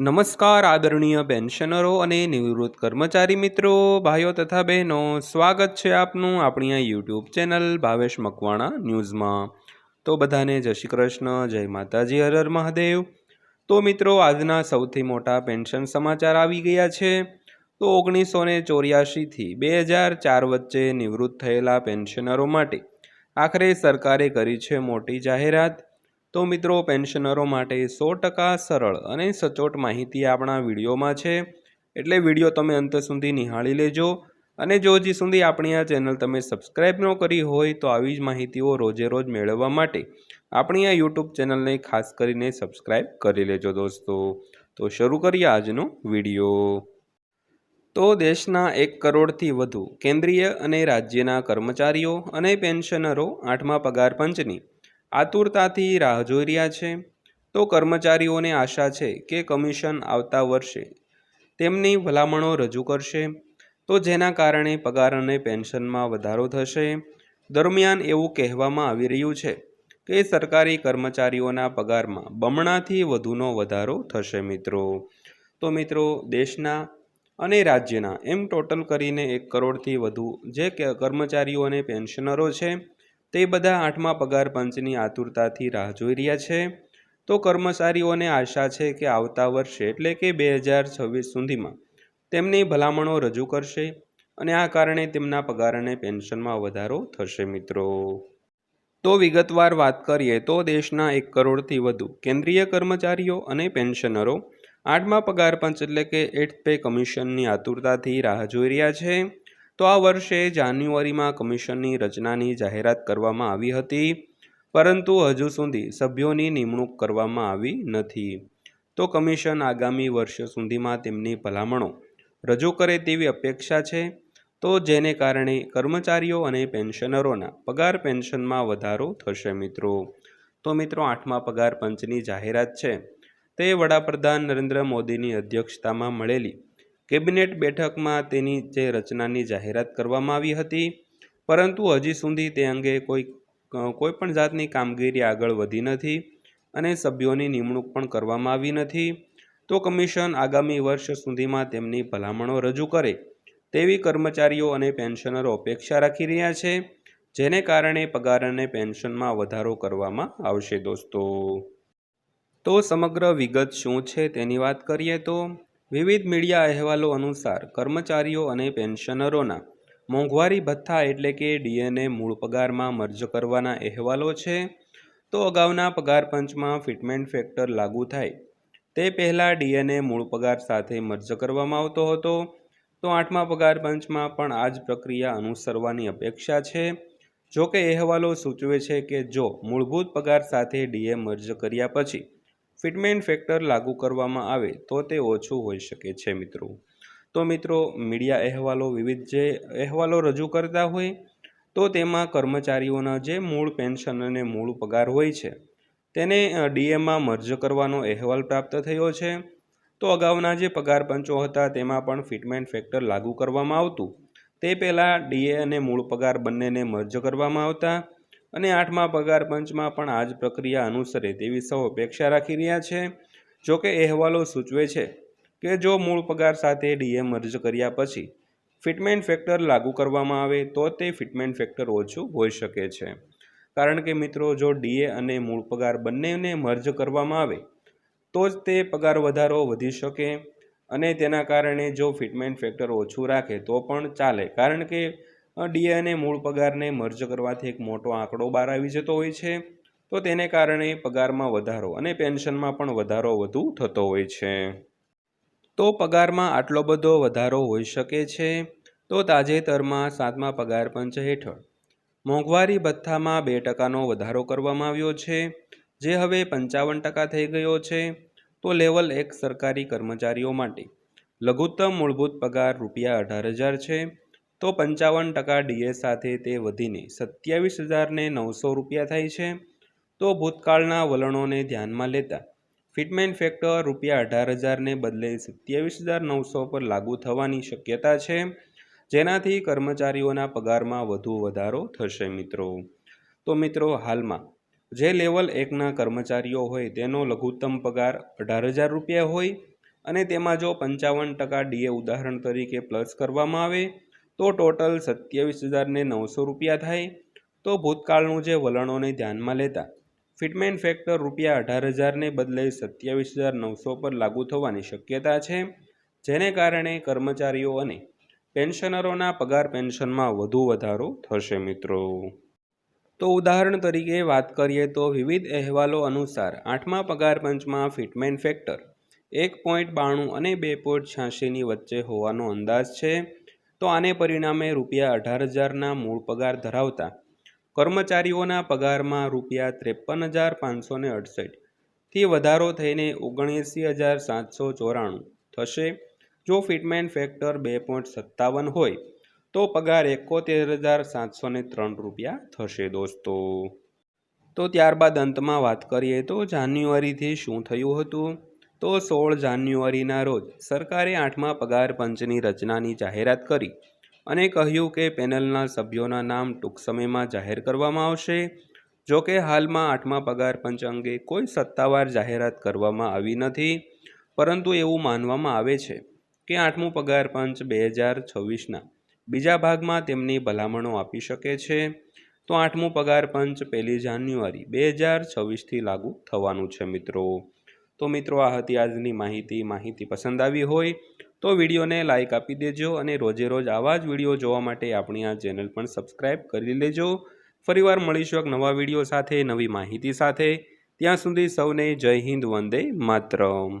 નમસ્કાર આદરણીય પેન્શનરો અને નિવૃત્ત કર્મચારી મિત્રો, ભાઈઓ તથા બહેનો, સ્વાગત છે આપનું આપણી આ યુટ્યુબ ચેનલ ભાવેશ મકવાણા ન્યૂઝમાં. તો બધાને જય શ્રી કૃષ્ણ, જય માતાજી, હર હર મહાદેવ. તો મિત્રો, આજના સૌથી મોટા પેન્શન સમાચાર આવી ગયા છે. તો ઓગણીસો ને ચોર્યાસીથી બે હજાર ચાર વચ્ચે નિવૃત્ત થયેલા પેન્શનરો માટે આખરે સરકારે કરી છે મોટી જાહેરાત. તો મિત્રો, પેન્શનરો માટે સો ટકા સરળ અને સચોટ માહિતી આપણા વિડીયોમાં છે. એટલે વીડિયો તમે અંત સુધી નિહાળી લેજો અને જો હજી સુધી આપણી આ ચેનલ તમે સબસ્ક્રાઈબ ન કરી હોય તો આવી જ માહિતીઓ રોજે રોજ મેળવવા માટે આપણી આ યુટ્યુબ ચેનલને ખાસ કરીને સબસ્ક્રાઈબ કરી લેજો દોસ્તો. તો શરૂ કરીએ આજનો વીડિયો. તો દેશના એક કરોડથી વધુ કેન્દ્રીય અને રાજ્યના કર્મચારીઓ અને પેન્શનરો આઠમા પગાર પંચની આતુરતાથી રાહ જોઈ રહ્યા છે. તો કર્મચારીઓને આશા છે કે કમિશન આવતા વર્ષે તેમની ભલામણો રજૂ કરશે. તો જેના કારણે પગાર અને પેન્શનમાં વધારો થશે. દરમિયાન એવું કહેવામાં આવી રહ્યું છે કે સરકારી કર્મચારીઓના પગારમાં બમણાથી વધુનો વધારો થશે મિત્રો. તો મિત્રો, દેશના અને રાજ્યના એમ ટોટલ કરીને એક કરોડથી વધુ જે કર્મચારીઓ અને પેન્શનરો છે તે બધા આઠમા પગાર પંચની આતુરતાથી રાહ જોઈ રહ્યા છે. તો કર્મચારીઓને આશા છે કે આવતા વર્ષે, એટલે કે બે હજાર છવ્વીસ સુધીમાં, તેમની ભલામણો રજૂ કરશે અને આ કારણે તેમના પગાર અને પેન્શનમાં વધારો થશે મિત્રો. તો વિગતવાર વાત કરીએ તો દેશના એક કરોડથી વધુ કેન્દ્રીય કર્મચારીઓ અને પેન્શનરો આઠમા પગાર પંચ, એટલે કે એટ પે કમિશનની આતુરતાથી રાહ જોઈ રહ્યા છે. તો આ વર્ષે જાન્યુઆરીમાં કમિશનની રચનાની જાહેરાત કરવામાં આવી હતી, પરંતુ હજુ સુધી સભ્યોની નિમણૂક કરવામાં આવી નથી. તો કમિશન આગામી વર્ષ સુધીમાં તેમની ભલામણો રજૂ કરે તેવી અપેક્ષા છે? તો જેને કારણે કર્મચારીઓ અને પેન્શનરોના પગાર પેન્શનમાં વધારો થશે મિત્રો. તો મિત્રો, આઠમા પગાર પંચની જાહેરાત છે. તે વડાપ્રધાન નરેન્દ્ર મોદીની અધ્યક્ષતામાં મળેલી કેબિનેટ બેઠકમાં તેની જે રચનાની જાહેરાત કરવામાં આવી હતી. પરંતુ હજી સુધી તે અંગે કોઈ કોઈ પણ જાતની કામગીરી આગળ વધી નથી અને સભ્યોની નિમણૂક પણ કરવામાં આવી નથી. તો કમિશન આગામી વર્ષ સુધીમાં તેમની ભલામણો રજૂ કરે તેવી કર્મચારીઓ અને પેન્શનરો અપેક્ષા રાખી રહ્યા છે, જેને કારણે પગાર અને પેન્શનમાં વધારો કરવામાં આવશે દોસ્તો. તો સમગ્ર વિગત શું છે તેની વાત કરીએ તો વિવિધ મીડિયા અહેવાલો અનુસાર કર્મચારીઓ અને પેન્શનરોના મોંઘવારી ભથ્થા એટલે કે ડીએનએ મૂળ પગારમાં મર્જ કરવાના અહેવાલો છે. તો અગાઉના પગાર પંચમાં ફિટમેન્ટ ફેક્ટર લાગુ થાય. તે પહેલાં ડીએનએ મૂળ પગાર સાથે મર્જ કરવામાં આવતો હતો. તો આઠમા પગાર પંચમાં પણ આ જ પ્રક્રિયા અનુસરવાની અપેક્ષા છે. જો કે અહેવાલો સૂચવે છે કે જો મૂળભૂત પગાર સાથે ડીએ મર્જ કર્યા પછી ફિટમેન્ટ ફેક્ટર લાગુ કરવામાં આવે તો તે ઓછું હોઈ શકે છે મિત્રો. તો મિત્રો, મીડિયા અહેવાલો વિવિધ જે અહેવાલો રજૂ કરતા હોય, તો તેમાં કર્મચારીઓના જે મૂળ પેન્શન અને મૂળ પગાર હોય છે, તેને ડીએમાં મર્જ કરવાનો અહેવાલ પ્રાપ્ત થયો છે. તો અગાઉના જે પગાર પંચો હતા, તેમાં પણ ફિટમેન્ટ ફેક્ટર લાગુ કરવામાં આવતું. તે પહેલાં ડીએ અને મૂળ પગાર બંનેને મર્જ કરવામાં આવતા. અને આઠમા પગાર પંચમાં પણ આ જ પ્રક્રિયા અનુસરે તેવી સૌ અપેક્ષા રાખી રહ્યા છે. જો કે અહેવાલો સૂચવે છે કે જો મૂળ પગાર સાથે ડીએ મર્જ કર્યા પછી ફિટમેન્ટ ફેક્ટર લાગુ કરવામાં આવે તો તે ફિટમેન્ટ ફેક્ટર ઓછું હોઈ શકે છે. કારણ કે મિત્રો, જો ડીએ અને મૂળ પગાર બંનેને મર્જ કરવામાં આવે તો જ તે પગાર વધારો વધી શકે અને તેના કારણે જો ફિટમેન્ટ ફેક્ટર ઓછું રાખે તો પણ ચાલે. કારણ કે ડીએ અને મૂળ પગારને મર્જ કરવાથી એક મોટો આંકડો બહાર આવી જતો હોય છે. તો તેને કારણે પગારમાં વધારો અને પેન્શનમાં પણ વધારો વધુ થતો હોય છે. તો પગારમાં આટલો બધો વધારો હોઈ શકે છે? તો તાજેતરમાં સાતમા પગાર પંચ હેઠળ. મોંઘવારી ભથ્થામાં બે ટકાનો વધારો કરવામાં આવ્યો છે. જે હવે પંચાવન ટકા થઈ ગયો છે. તો લેવલ એક સરકારી કર્મચારીઓ માટે લઘુત્તમ મૂળભૂત પગાર રૂપિયા અઢાર હજાર છે. તો પંચાવન ટકા ડીએ સાથે તે વધીને સત્યાવીસ હજારને નવસો રૂપિયા થાય છે. તો ભૂતકાળના વલણોને ધ્યાનમાં લેતા ફિટમેન ફેક્ટર રૂપિયા અઢાર હજારને બદલે સત્યાવીસ હજાર નવસો પર લાગુ થવાની શક્યતા છે. જેનાથી કર્મચારીઓના પગારમાં વધુ વધારો થશે મિત્રો. તો મિત્રો હાલમાં જે લેવલ એકના કર્મચારીઓ હોય તેનો લઘુત્તમ પગાર અઢાર હજાર રૂપિયા હોય અને તેમાં જો પંચાવન ટકા ડીએ ઉદાહરણ તરીકે પ્લસ કરવામાં આવે તો ટોટલ સત્યાવીસ હજારને નવસો રૂપિયા થાય તો ભૂતકાળનું જે વલણોને ધ્યાનમાં લેતા ફિટમેન ફેક્ટર રૂપિયા અઢાર હજારને બદલે સત્યાવીસ હજાર નવસો પર લાગુ થવાની શક્યતા છે, જેને કારણે કર્મચારીઓ અને પેન્શનરોના પગાર પેન્શનમાં વધુ વધારો થશે મિત્રો. તો ઉદાહરણ તરીકે વાત કરીએ તો વિવિધ અહેવાલો અનુસાર આઠમા પગાર પંચમાં ફિટમેન ફેક્ટર એક પોઈન્ટ બાણું અને બે પોઈન્ટ છ્યાસીની વચ્ચે હોવાનો અંદાજ છે. તો આને પરિણામે રૂપિયા અઢાર હજારના મૂળ પગાર ધરાવતા કર્મચારીઓના પગારમાં રૂપિયા ત્રેપન હજાર પાંચસો ને અડસઠથી વધારો થઈને ઓગણએંસી હજાર સાતસો ચોરાણું થશે. જો ફિટમેન ફેક્ટર બે પોઈન્ટ સત્તાવન હોય તો પગાર એકોતેર હજાર સાતસો ને ત્રણ રૂપિયા થશે દોસ્તો. તો ત્યારબાદ અંતમાં વાત કરીએ તો જાન્યુઆરીથી શું થયું હતું? તો સોળ જાન્યુઆરીના રોજ સરકારે આઠમા પગાર પંચની રચનાની જાહેરાત કરી અને કહ્યું કે પેનલના સભ્યોના નામ ટૂંક સમયમાં જાહેર કરવામાં આવશે. જો કે હાલમાં આઠમા પગાર પંચ અંગે કોઈ સત્તાવાર જાહેરાત કરવામાં આવી નથી, પરંતુ એવું માનવામાં આવે છે કે આઠમું પગાર પંચ બે હજાર છવ્વીસના બીજા ભાગમાં તેમની ભલામણો આપી શકે છે. તો આઠમું પગાર પંચ પહેલી જાન્યુઆરી બે હજાર છવ્વીસથી લાગુ થવાનું છે મિત્રો. તો મિત્રો, આ હતી આજની માહિતી. માહિતી પસંદ આવી હોય તો વિડીયોને લાઇક આપી દેજો અને રોજે રોજ આવા જ વીડિયો જોવા માટે આપણી આ ચેનલ પણ સબસ્ક્રાઈબ કરી લેજો. ફરીવાર મળીશું એક નવા વીડિયો સાથે, નવી માહિતી સાથે. ત્યાં સુધી સૌને જય હિન્દ, વંદે માતરમ.